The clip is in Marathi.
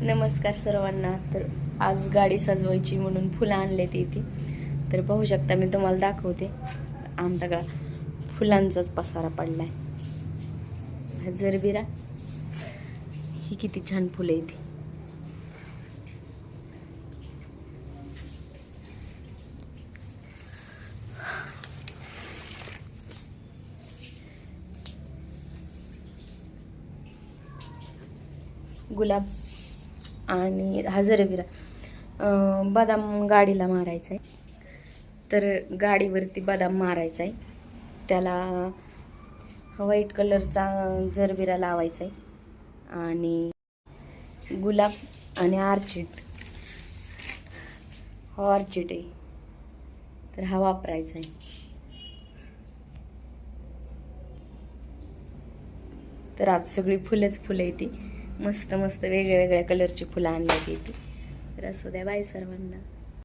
नमस्कार सर्वांना. तर आज गाडी सजवायची म्हणून फुलं आणले ते इथे. तर पाहू शकता मी तुम्हाला दाखवते. आमचा गा फुलांचाच पसारा पडलाय. आहे जरबिरा ही किती छान फुलं आहे ती गुलाब आणि हा जरबिरा बदाम गाडीला मारायचा आहे तर गाडीवरती बदाम मारायचा आहे त्याला व्हाईट कलरचा जरबिरा लावायचा आहे आणि गुलाब आणि आर्चिट हा हो, आहे. तर हा वापरायचा आहे तर आज सगळी फुलंच फुलं येते. मस्त मस्त वेगळ्या वेगळ्या कलरची फुलं आणली ती. तर असू द्या बाय सर्वांना.